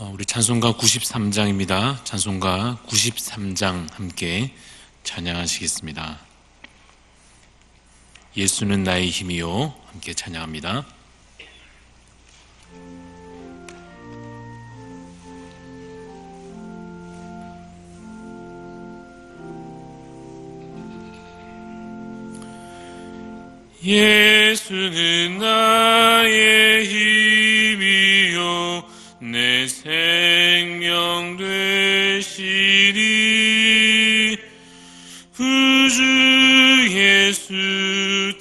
어, 우리 찬송가 93장입니다. 찬송가 93장 함께 찬양하시겠습니다. 예수는 나의 힘이요. 함께 찬양합니다. 예수는 나의 힘이요 내 생명 되시니 구주 예수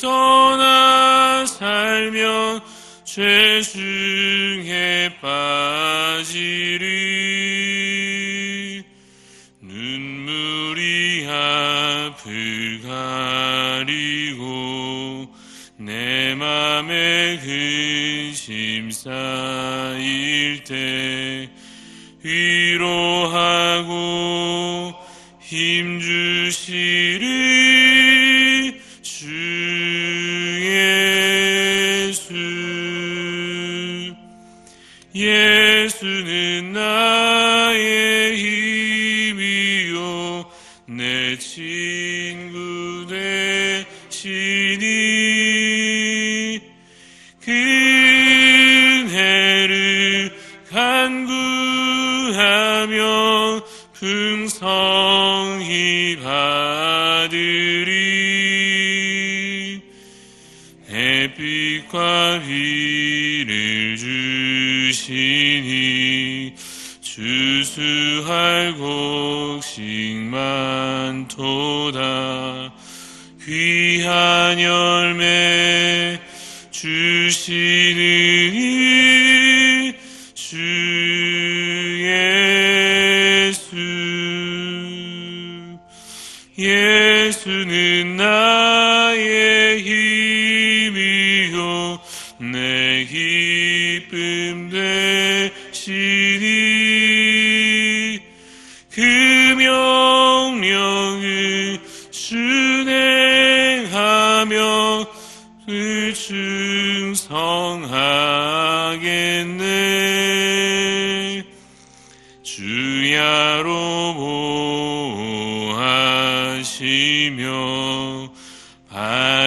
떠나 살면 죄 중에 빠지리. 눈물이 앞을 가리고 내 맘에 근 심 쌓일 때 위로하고 힘 주시리 주 예수. 예수는 나의 힘이요. 내 친구 되시니 성히 받으리. 햇빛과 비를 주시니 주수할 곡식만 도다. 귀한 열매 주시는 예수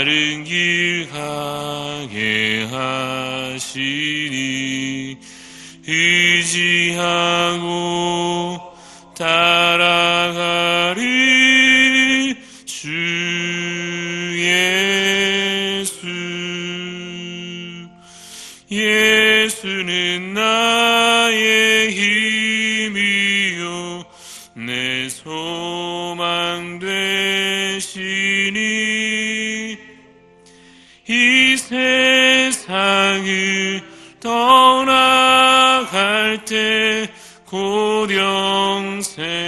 바른 길 가게 하시니 의지하고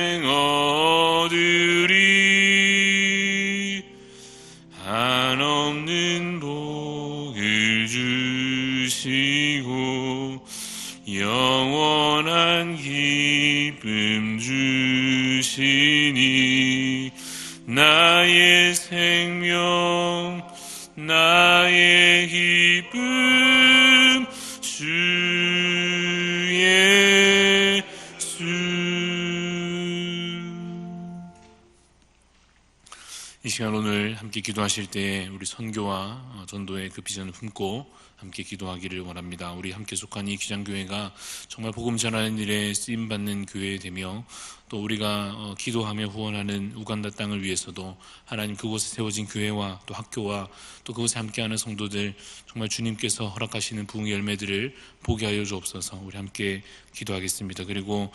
생 얻으리 기도하실 때 우리 선교와 어, 전도의 그 비전을 품고 함께 기도하기를 원합니다. 우리 함께 속한 이 기장교회가 정말 복음 전하는 일에 쓰임 받는 교회 되며 또 우리가 어, 기도하며 후원하는 우간다 땅을 위해서도 하나님 그곳에 세워진 교회와 또 학교와 또 그곳에 함께하는 성도들 정말 주님께서 허락하시는 부흥의 열매들을 보게 하여 주옵소서. 우리 함께 기도하겠습니다. 그리고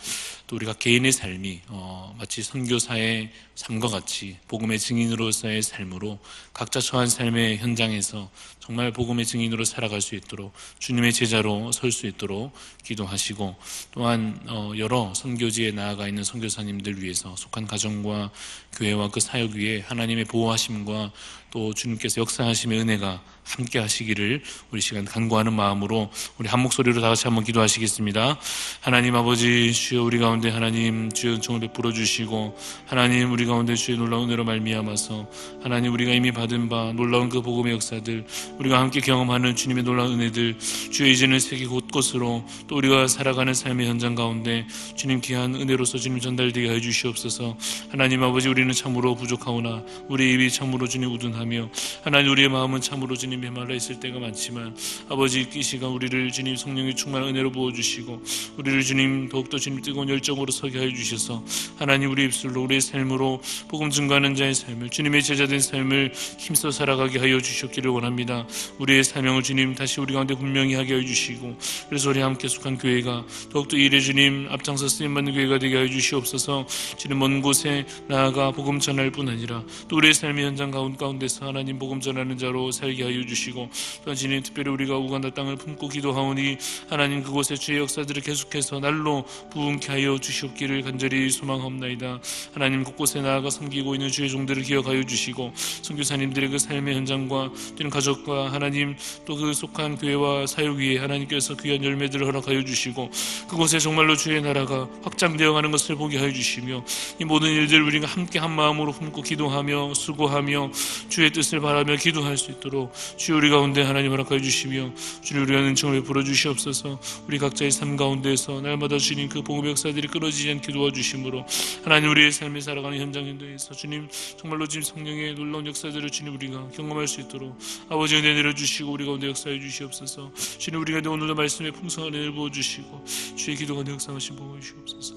또 우리가 개인의 삶이 어, 마치 선교사의 삶과 같이 복음의 증인으로서의 삶으로 각자 처한 삶의 현장에서 정말 복음의 증인으로 살아 갈 수 있도록 주님의 제자로 설 수 있도록 기도하시고 또한 어, 여러 선교지에 나아가 있는 선교사님들 위해서 속한 가정과 교회와 그 사역 위에 하나님의 보호하심과 또 주님께서 역사하심의 은혜가 함께 하시기를 우리 시간 간구하는 마음으로 우리 한 목소리로 다 같이 한번 기도하시겠습니다. 하나님 아버지 주여 우리 가운데 하나님 주여 은총을 베풀어 주시고 하나님 우리 가운데 주의 놀라운 은혜로 말미암아서 하나님 우리가 이미 받은 바 놀라운 그 복음의 역사들 우리가 함께 경험하는 주님의 놀라운 은혜들 주의 이제는 세계 곳곳으로 또 우리가 살아가는 삶의 현장 가운데 주님 귀한 은혜로서 주님 전달되게 해 주시옵소서. 하나님 아버지 우리는 참으로 부족하오나 우리 입이 참으로 주님 우둔하며 하나님 우리의 마음은 참으로 주님 메말라 있을 때가 많지만 아버지 이 시간 우리를 주님 성령의 충만한 은혜로 부어주시고 우리를 주님 더욱더 주님 뜨거운 열정으로 서게 하여 주셔서 하나님 우리 입술로 우리의 삶으로 복음 증거하는 자의 삶을 주님의 제자된 삶을 힘써 살아가게 하여 주셨기를 원합니다. 우리의 사명을 주님 다시 우리 가운데 분명히 하게 하여 주시고 그래서 우리 함께 속한 교회가 더욱더 이 일에 주님 앞장서 쓰임 받는 교회가 되게 하여 주시옵소서. 주님 먼 곳에 나아가 복음 전할 뿐 아니라 또 우리의 삶의 현장 가운 가운데서 하나님 복음 전하는 자로 살게 하여 주시고 또 주님 특별히 우리가 우간다 땅을 품고 기도하오니 하나님 그곳에 주의 역사들을 계속해서 날로 부흥케 하여 주시옵기를 간절히 소망하옵나이다. 하나님 곳곳에 나아가 섬기고 있는 주의 종들을 기억하여 주시고 선교사님들의 그 삶의 현장과 또는 가족과 하나님 또 그 속한 교회와 사역 위에 하나님께서 귀한 열매들을 허락하여 주시고 그곳에 정말로 주의 나라가 확장되어 가는 것을 보게 하여 주시며 이 모든 일들 우리가 함께 한 마음으로 품고 기도하며 수고하며 주의 뜻을 바라며 기도할 수 있도록 주 우리 가운데 하나님 허락하여 주시며 주님 우리가 은총을 베풀어 주시옵소서. 우리 각자의 삶 가운데서 날마다 주님 그 복음의 역사들이 끊어지지 않게 도와주심으로 하나님 우리의 삶에 살아가는 현장 현장에서 주님 정말로 주님 성령의 놀라운 역사들을 주님 우리가 경험할 수 있도록 아버지 은혜 내려주시고 우리 가운데 역사 해 주시옵소서. 주님 우리가 오늘도 말씀에 풍성한 은혜를 부어주시고 주의 기도가 역사하신 보호 주시옵소서.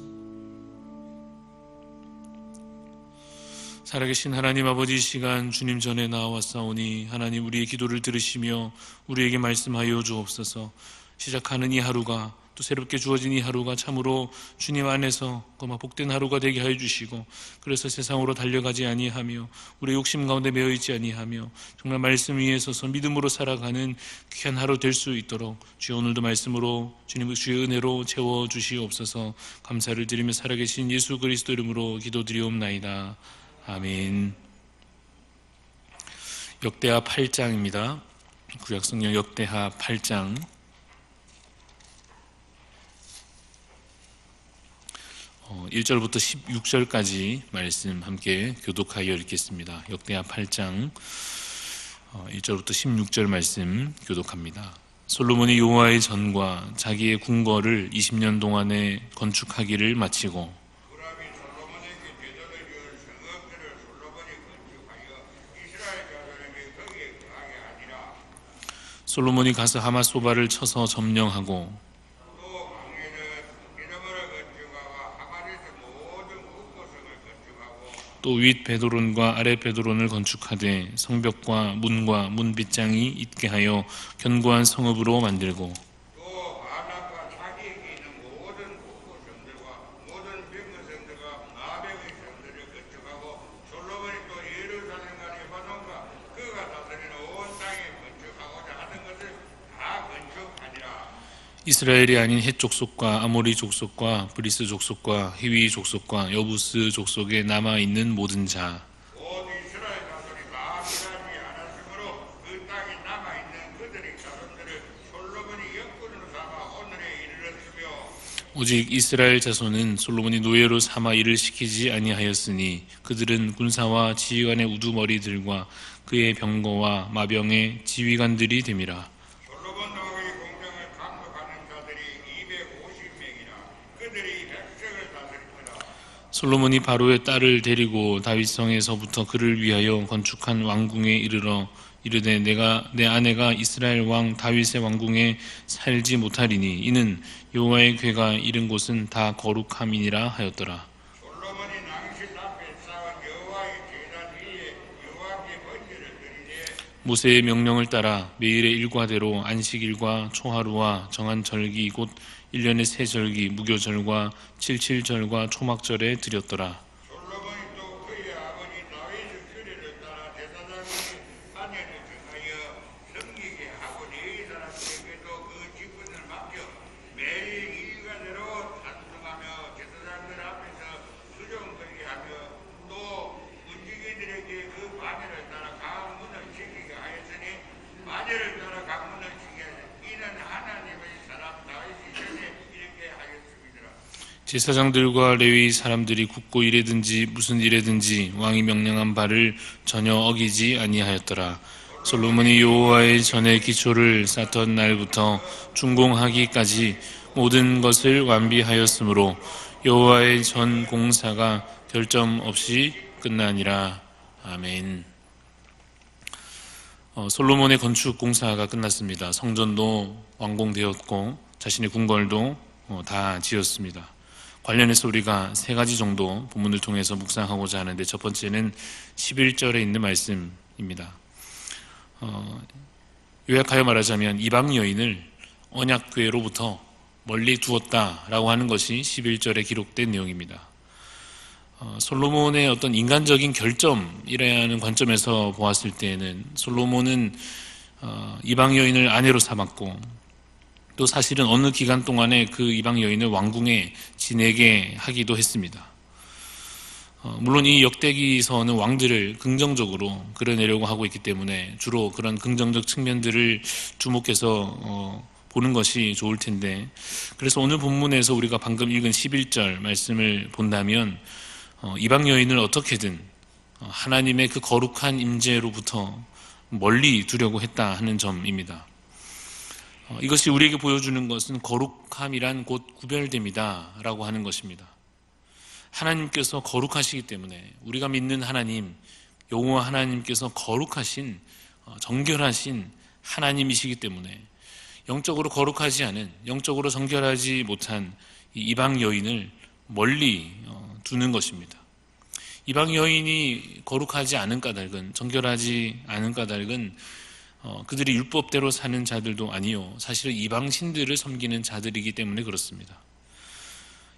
살아계신 하나님 아버지 이 시간 주님 전에 나와싸우니 하나님 우리의 기도를 들으시며 우리에게 말씀하여 주옵소서. 시작하는 이 하루가 또 새롭게 주어진 이 하루가 참으로 주님 안에서 고마 복된 하루가 되게 하여 주시고 그래서 세상으로 달려가지 아니하며 우리 욕심 가운데 매여 있지 아니하며 정말 말씀 위에 서서 믿음으로 살아가는 귀한 하루 될 수 있도록 주여 오늘도 말씀으로 주님의 주의 은혜로 채워 주시옵소서 감사를 드리며 살아계신 예수 그리스도 이름으로 기도드리옵나이다. 아멘. 역대하 8장입니다. 구약성경 역대하 8장 1절부터 16절까지 말씀 함께 교독하여 읽겠습니다. 역대하 8장 어, 1절부터 16절 말씀 교독합니다. 솔로몬이 여호와의 전과 자기의 궁궐을 20년 동안에 건축하기를 마치고 하니라. 솔로몬이 가서 하마소바를 쳐서 점령하고 또 광야는 이름으로 건축하고 하마리스 모든 국고성을 건축하고 또 윗 베드론과 아래 베드론을 건축하되 성벽과 문과 문 빗장이 있게 하여 견고한 성읍으로 만들고 또 바락과 자기에게 있는 모든 국고성들과 모든 병거성들과 마병의 성들을 건축하고 솔로몬이 또 예루살렘과 레바논과 그가 다스리는 온 땅에 건축하고자 하는 것을 다 건축하니라. 이스라엘이 아닌 헷 족속과 아모리 족속과 브리스 족속과 히위 족속과 여부스 족속에 남아 있는 모든 자. 그 오직 이스라엘 자손은 솔로몬이 노예로 삼아 일을 시키지 아니하였으니 그들은 군사와 지휘관의 우두머리들과 그의 병거와 마병의 지휘관들이 됨이라 솔로몬 왕의 공정을 감독하는 자들이 250명이라 그들이 백성을 다스립니다 솔로몬이 바로의 딸을 데리고 다윗성에서부터 그를 위하여 건축한 왕궁에 이르러 이르되 내가 내 아내가 이스라엘 왕 다윗의 왕궁에 살지 못하리니 이는 여호와의 궤가 이른 곳은 다 거룩함이니라 하였더라. 모세의 명령을 따라 매일의 일과대로 안식일과 초하루와 정한 절기 곧 1년의 세 절기 무교절과 칠칠절과 초막절에 드렸더라. 솔로몬이 또 그의 아버지 다윗의 규례를 따라 제사장이 한해를 정하여 섬기게 하고 네 사람에게도 그 직분을 맡겨 매일 일과대로 찬송하며 제사장들 앞에서 수종거리게 하며 또 문지기들에게 그 방해를 따라 강 문을 지키게 하였으니 만약 제사장들과 레위 사람들이 굳고 일에든지 무슨 일에든지 왕이 명령한 바를 전혀 어기지 아니하였더라. 솔로몬이 여호와의 전의 기초를 쌓던 날부터 준공하기까지 모든 것을 완비하였으므로 여호와의 전 공사가 결점 없이 끝나니라. 아멘. 어, 솔로몬의 건축 공사가 끝났습니다. 성전도 완공되었고 자신의 궁궐도 어, 다 지었습니다. 관련해서 우리가 세 가지 정도 본문을 통해서 묵상하고자 하는데 첫 번째는 11절에 있는 말씀입니다. 어, 요약하여 말하자면 이방 여인을 언약궤로부터 멀리 두었다라고 하는 것이 11절에 기록된 내용입니다. 어, 솔로몬의 어떤 인간적인 결점이라는 관점에서 보았을 때에는 솔로몬은 어, 이방 여인을 아내로 삼았고 또 사실은 어느 기간 동안에 그 이방 여인을 왕궁에 지내게 하기도 했습니다. 어, 물론 이 역대기서는 왕들을 긍정적으로 그려내려고 하고 있기 때문에 주로 그런 긍정적 측면들을 주목해서 어, 보는 것이 좋을 텐데 그래서 오늘 본문에서 우리가 방금 읽은 11절 말씀을 본다면 어, 이방 여인을 어떻게든 어, 하나님의 그 거룩한 임재로부터 멀리 두려고 했다 하는 점입니다. 어, 이것이 우리에게 보여주는 것은 거룩함이란 곧 구별됨이다라고 하는 것입니다. 하나님께서 거룩하시기 때문에 우리가 믿는 하나님, 여호와 하나님께서 거룩하신 어, 정결하신 하나님이시기 때문에 영적으로 거룩하지 않은 영적으로 정결하지 못한 이 이방 여인을 멀리 어, 두는 것입니다. 이방 여인이 거룩하지 않은 까닭은 정결하지 않은 까닭은 어, 그들이 율법대로 사는 자들도 아니요 사실은 이방 신들을 섬기는 자들이기 때문에 그렇습니다.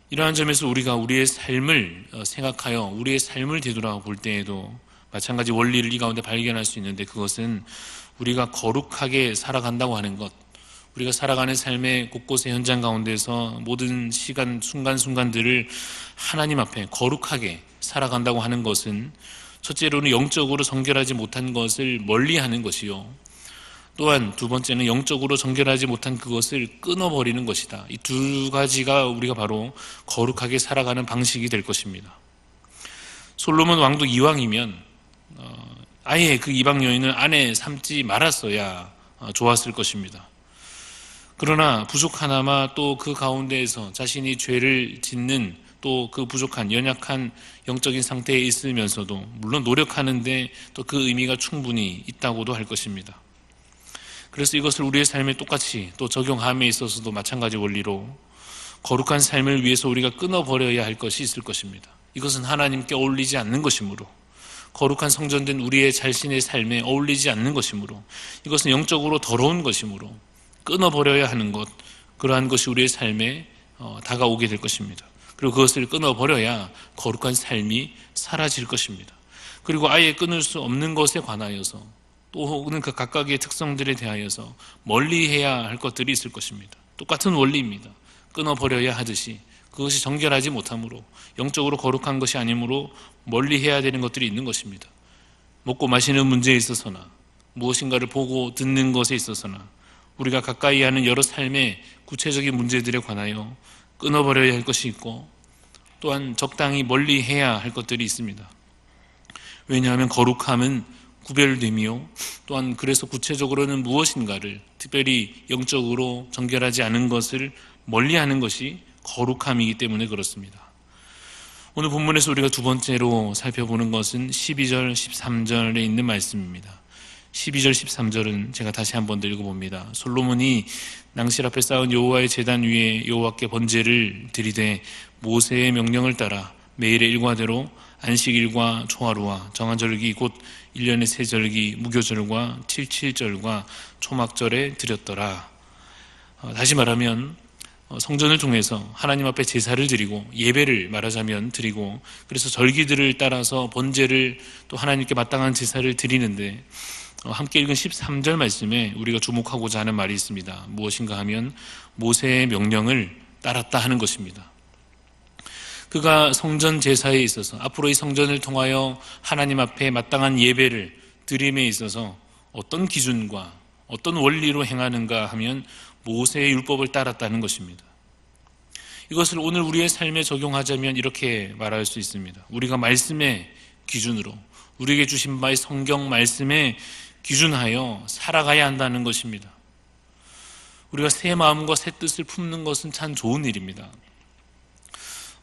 이러한 점에서 우리가 우리의 삶을 어, 생각하여 우리의 삶을 되돌아 볼 때에도 마찬가지 원리를 이 가운데 발견할 수 있는데 그것은 우리가 거룩하게 살아간다고 하는 것, 우리가 살아가는 삶의 곳곳의 현장 가운데서 모든 시간, 순간순간들을 하나님 앞에 거룩하게 살아간다고 하는 것은 첫째로는 영적으로 정결하지 못한 것을 멀리 하는 것이요. 또한 두 번째는 영적으로 정결하지 못한 그것을 끊어버리는 것이다. 이 두 가지가 우리가 바로 거룩하게 살아가는 방식이 될 것입니다. 솔로몬 왕도 이왕이면 어, 아예 그 이방 여인을 아내 삼지 말았어야 어, 좋았을 것입니다. 그러나 부족 하나마 또 그 가운데에서 자신이 죄를 짓는 또 그 부족한 연약한 영적인 상태에 있으면서도 물론 노력하는데 또 그 의미가 충분히 있다고도 할 것입니다. 그래서 이것을 우리의 삶에 똑같이 또 적용함에 있어서도 마찬가지 원리로 거룩한 삶을 위해서 우리가 끊어버려야 할 것이 있을 것입니다. 이것은 하나님께 어울리지 않는 것이므로 거룩한 성전된 우리의 자신의 삶에 어울리지 않는 것이므로 이것은 영적으로 더러운 것이므로 끊어버려야 하는 것 그러한 것이 우리의 삶에 어, 다가오게 될 것입니다. 그리고 그것을 끊어버려야 거룩한 삶이 사라질 것입니다. 그리고 아예 끊을 수 없는 것에 관하여서 또 혹은 그 각각의 특성들에 대하여서 멀리 해야 할 것들이 있을 것입니다. 똑같은 원리입니다. 끊어버려야 하듯이 그것이 정결하지 못하므로 영적으로 거룩한 것이 아니므로 멀리 해야 되는 것들이 있는 것입니다. 먹고 마시는 문제에 있어서나 무엇인가를 보고 듣는 것에 있어서나 우리가 가까이 하는 여러 삶의 구체적인 문제들에 관하여 끊어버려야 할 것이 있고 또한 적당히 멀리 해야 할 것들이 있습니다. 왜냐하면 거룩함은 구별됨이요. 또한 그래서 구체적으로는 무엇인가를 특별히 영적으로 정결하지 않은 것을 멀리 하는 것이 거룩함이기 때문에 그렇습니다. 오늘 본문에서 우리가 두 번째로 살펴보는 것은 12절, 13절에 있는 말씀입니다. 12절, 13절은 제가 다시 한번더 읽어봅니다. 솔로몬이 낭실 앞에 쌓은 여호와의 제단 위에 여호와께 번제를 드리되 모세의 명령을 따라 매일의 일과대로 안식일과 초하루와 정한절기 곧 1년의 세절기 무교절과 칠칠절과 초막절에 드렸더라. 어, 다시 말하면 어, 성전을 통해서 하나님 앞에 제사를 드리고 예배를 말하자면 드리고 그래서 절기들을 따라서 번제를 또 하나님께 마땅한 제사를 드리는데 어, 함께 읽은 13절 말씀에 우리가 주목하고자 하는 말이 있습니다. 무엇인가 하면 모세의 명령을 따랐다 하는 것입니다. 그가 성전 제사에 있어서 앞으로 이 성전을 통하여 하나님 앞에 마땅한 예배를 드림에 있어서 어떤 기준과 어떤 원리로 행하는가 하면 모세의 율법을 따랐다는 것입니다. 이것을 오늘 우리의 삶에 적용하자면 이렇게 말할 수 있습니다. 우리가 말씀의 기준으로 우리에게 주신 바의 성경 말씀에 기준하여 살아가야 한다는 것입니다. 우리가 새 마음과 새 뜻을 품는 것은 참 좋은 일입니다.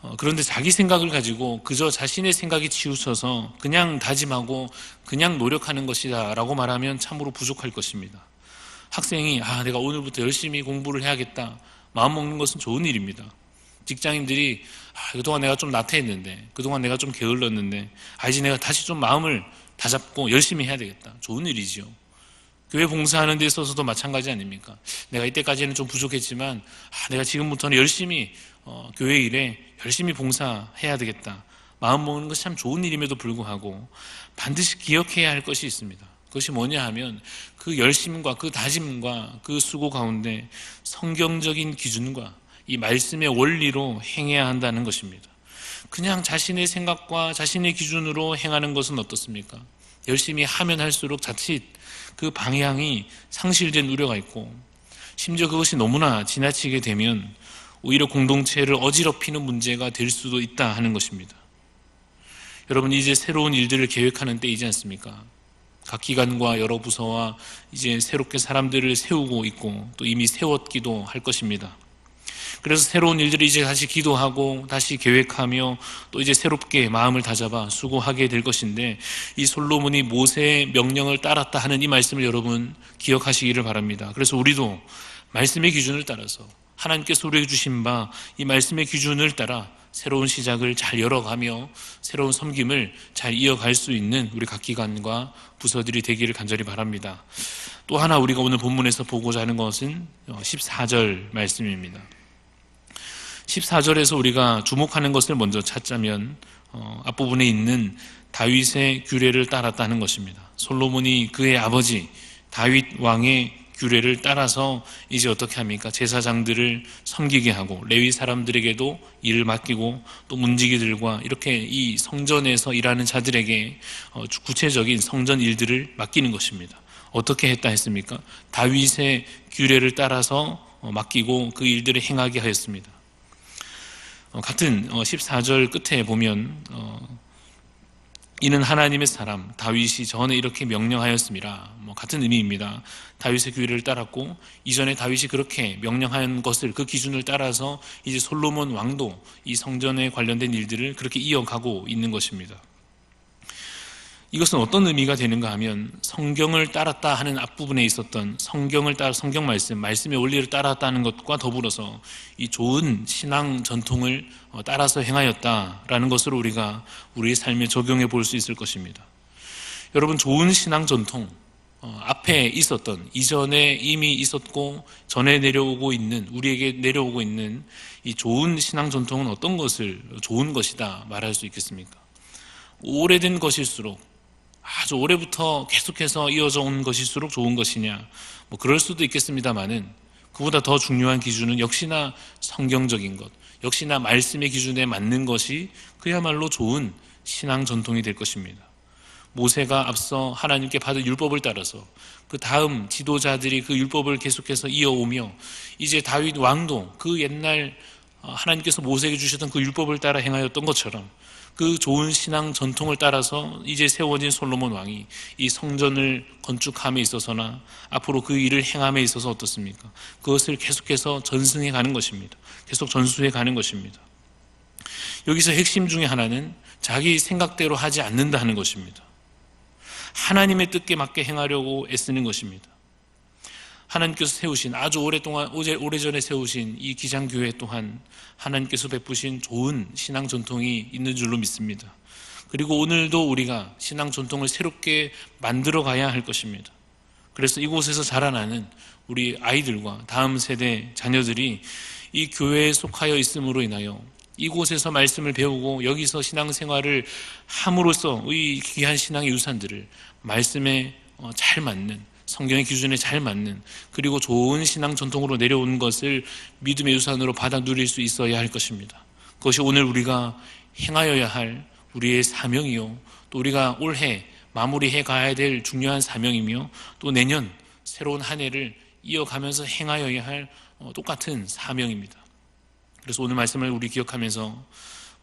어, 그런데 자기 생각을 가지고 그저 자신의 생각이 치우쳐서 그냥 다짐하고 그냥 노력하는 것이다 라고 말하면 참으로 부족할 것입니다. 학생이 아 내가 오늘부터 열심히 공부를 해야겠다 마음 먹는 것은 좋은 일입니다. 직장인들이 아, 그동안 내가 좀 나태했는데 그동안 내가 좀 게을렀는데 아 이제 내가 다시 좀 마음을 다잡고 열심히 해야 되겠다. 좋은 일이지요. 교회 봉사하는 데 있어서도 마찬가지 아닙니까? 내가 이때까지는 좀 부족했지만 아, 내가 지금부터는 열심히 어, 교회 일에 열심히 봉사해야 되겠다. 마음 먹는 것이 참 좋은 일임에도 불구하고 반드시 기억해야 할 것이 있습니다. 그것이 뭐냐 하면 그 열심과 그 다짐과 그 수고 가운데 성경적인 기준과 이 말씀의 원리로 행해야 한다는 것입니다. 그냥 자신의 생각과 자신의 기준으로 행하는 것은 어떻습니까? 열심히 하면 할수록 자칫 그 방향이 상실된 우려가 있고 심지어 그것이 너무나 지나치게 되면 오히려 공동체를 어지럽히는 문제가 될 수도 있다 하는 것입니다. 여러분 이제 새로운 일들을 계획하는 때이지 않습니까? 각 기관과 여러 부서와 이제 새롭게 사람들을 세우고 있고 또 이미 세웠기도 할 것입니다. 그래서 새로운 일들을 이제 다시 기도하고 다시 계획하며 또 이제 새롭게 마음을 다잡아 수고하게 될 것인데 이 솔로몬이 모세의 명령을 따랐다 하는 이 말씀을 여러분 기억하시기를 바랍니다. 그래서 우리도 말씀의 기준을 따라서 하나님께서 우리에게 주신 바 이 말씀의 기준을 따라 새로운 시작을 잘 열어가며 새로운 섬김을 잘 이어갈 수 있는 우리 각 기관과 부서들이 되기를 간절히 바랍니다. 또 하나 우리가 오늘 본문에서 보고자 하는 것은 14절 말씀입니다. 14절에서 우리가 주목하는 것을 먼저 찾자면 어, 앞부분에 있는 다윗의 규례를 따랐다는 것입니다. 솔로몬이 그의 아버지 다윗 왕의 규례를 따라서 이제 어떻게 합니까? 제사장들을 섬기게 하고 레위 사람들에게도 일을 맡기고 또 문지기들과 이렇게 이 성전에서 일하는 자들에게 어, 구체적인 성전 일들을 맡기는 것입니다. 어떻게 했다 했습니까? 다윗의 규례를 따라서 어, 맡기고 그 일들을 행하게 하였습니다. 어, 같은 14절 끝에 보면 이는 하나님의 사람 다윗이 전에 이렇게 명령하였습니다. 뭐 같은 의미입니다. 다윗의 규례를 따랐고 이전에 다윗이 그렇게 명령한 것을 그 기준을 따라서 이제 솔로몬 왕도 이 성전에 관련된 일들을 그렇게 이어가고 있는 것입니다. 이것은 어떤 의미가 되는가 하면 성경을 따랐다 하는 앞부분에 있었던 성경을 따라 성경 말씀, 말씀의 원리를 따랐다는 것과 더불어서 이 좋은 신앙 전통을 어, 따라서 행하였다라는 것으로 우리가 우리의 삶에 적용해 볼 수 있을 것입니다. 여러분 좋은 신앙 전통 어, 앞에 있었던 이전에 이미 있었고 전에 내려오고 있는 우리에게 내려오고 있는 이 좋은 신앙 전통은 어떤 것을 좋은 것이다 말할 수 있겠습니까? 오래된 것일수록 아주 오래부터 계속해서 이어져 온 것일수록 좋은 것이냐 뭐 그럴 수도 있겠습니다만은 그보다 더 중요한 기준은 역시나 성경적인 것 역시나 말씀의 기준에 맞는 것이 그야말로 좋은 신앙 전통이 될 것입니다. 모세가 앞서 하나님께 받은 율법을 따라서 그 다음 지도자들이 그 율법을 계속해서 이어오며 이제 다윗 왕도 그 옛날 하나님께서 모세에게 주셨던 그 율법을 따라 행하였던 것처럼 그 좋은 신앙 전통을 따라서 이제 세워진 솔로몬 왕이 이 성전을 건축함에 있어서나 앞으로 그 일을 행함에 있어서 어떻습니까? 그것을 계속해서 전승해 가는 것입니다. 계속 전수해 가는 것입니다. 여기서 핵심 중에 하나는 자기 생각대로 하지 않는다 하는 것입니다. 하나님의 뜻에 맞게 행하려고 애쓰는 것입니다. 하나님께서 세우신 아주 오랫동안 오래전에 세우신 이 기장 교회 또한 하나님께서 베푸신 좋은 신앙 전통이 있는 줄로 믿습니다. 그리고 오늘도 우리가 신앙 전통을 새롭게 만들어 가야 할 것입니다. 그래서 이곳에서 자라나는 우리 아이들과 다음 세대 자녀들이 이 교회에 속하여 있음으로 인하여 이곳에서 말씀을 배우고 여기서 신앙생활을 함으로써 이 귀한 신앙의 유산들을 말씀에 어, 잘 맞는 성경의 기준에 잘 맞는 그리고 좋은 신앙 전통으로 내려온 것을 믿음의 유산으로 받아 누릴 수 있어야 할 것입니다. 그것이 오늘 우리가 행하여야 할 우리의 사명이요. 또 우리가 올해 마무리해 가야 될 중요한 사명이며 또 내년 새로운 한 해를 이어가면서 행하여야 할 어, 똑같은 사명입니다. 그래서 오늘 말씀을 우리 기억하면서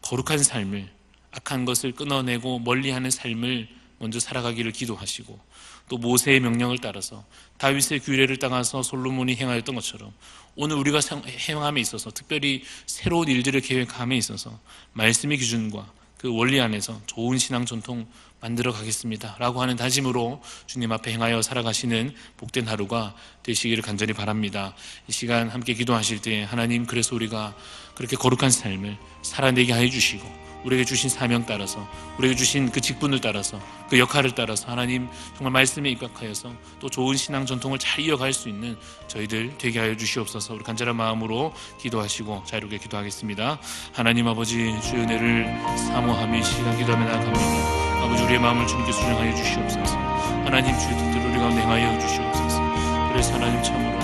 거룩한 삶을 악한 것을 끊어내고 멀리하는 삶을 먼저 살아가기를 기도하시고 또 모세의 명령을 따라서 다윗의 규례를 따라서 솔로몬이 행하였던 것처럼 오늘 우리가 생- 행함에 있어서 특별히 새로운 일들을 계획함에 있어서 말씀의 기준과 그 원리 안에서 좋은 신앙 전통 만들어 가겠습니다. 라고 하는 다짐으로 주님 앞에 행하여 살아가시는 복된 하루가 되시기를 간절히 바랍니다. 이 시간 함께 기도하실 때 하나님 그래서 우리가 그렇게 거룩한 삶을 살아내게 하여 주시고 우리에게 주신 사명 따라서 우리에게 주신 그 직분을 따라서 그 역할을 따라서 하나님 정말 말씀에 입각하여서 또 좋은 신앙 전통을 잘 이어갈 수 있는 저희들 되게 하여 주시옵소서. 우리 간절한 마음으로 기도하시고 자유롭게 기도하겠습니다. 하나님 아버지 주의 은혜를 사모하며 이 시간 기도하며 나아갑니다. 아버지 우리의 마음을 주님께 수정하여 주시옵소서. 하나님 주의 뜻대로 우리 가운데 행하여 주시옵소서. 그래서 하나님 참으로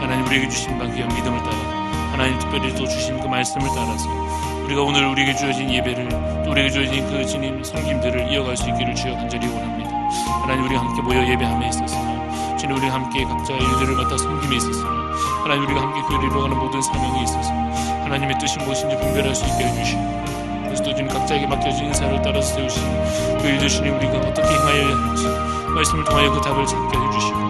하나님 우리에게 주신 바 귀한 믿음을 따라 하나님 특별히 또 주신 그 말씀을 따라서 우리가 오늘 우리에게 주어진 예배를 또 우리에게 주어진 그 주님 섬김들을 이어갈 수 있기를 주여 간절히 원합니다. 하나님 우리가 함께 모여 예배함에 있어서 주님 우리가 함께 각자의 일들을 맡아 섬김에 있어서 하나님 우리가 함께 그 이루어가는 모든 사명에 있어서 하나님의 뜻이 무엇인지 분별할 수 있게 해주시고 그래서 또 주님 각자에게 맡겨진 인사를 따라서 세우시고 그 일들 주님 우리가 어떻게 행하여야 할지 말씀을 통하여 그 답을 찾게 해주시고